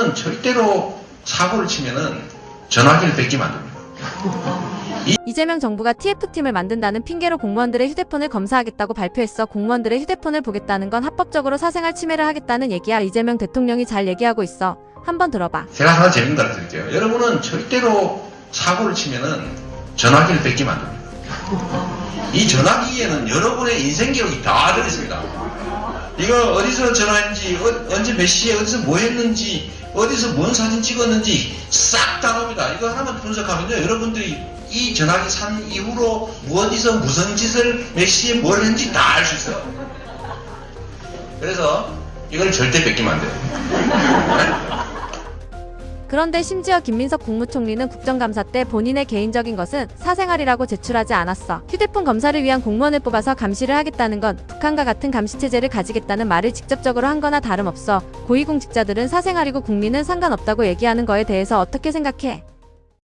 여러분은 절대로 사고를 치면은 전화기를 뺏기면 안 됩니다. 이재명 정부가 TF팀을 만든다는 핑계로 공무원들의 휴대폰을 검사하겠다고 발표했어. 공무원들의 휴대폰을 보겠다는 건 합법적으로 사생활 침해를 하겠다는 얘기야. 이재명 대통령이 잘 얘기하고 있어. 한번 들어봐. 제가 하나 재밌는 걸 드릴게요. 여러분은 절대로 사고를 치면은 전화기를 뺏기면 안 됩니다. 이 전화기에는 여러분의 인생 기록이 다 들어있습니다. 이거 어디서 전화했는지, 어- 언제 몇 시에 어디서 뭐 했는지, 어디서 뭔 사진 찍었는지 싹 다 나옵니다. 이거 하나만 분석하면요. 여러분들이 이 전화기 산 이후로 어디서 무슨 짓을 몇 시에 뭘 했는지 다 알 수 있어요. 그래서 이걸 절대 뺏기면 안 돼요. 네? 그런데 심지어 김민석 국무총리는 국정감사 때 본인의 개인적인 것은 사생활이라고 제출하지 않았어. 휴대폰 검사를 위한 공무원을 뽑아서 감시를 하겠다는 건 북한과 같은 감시체제를 가지겠다는 말을 직접적으로 한 거나 다름없어. 고위공직자들은 사생활이고 국민은 상관없다고 얘기하는 거에 대해서 어떻게 생각해?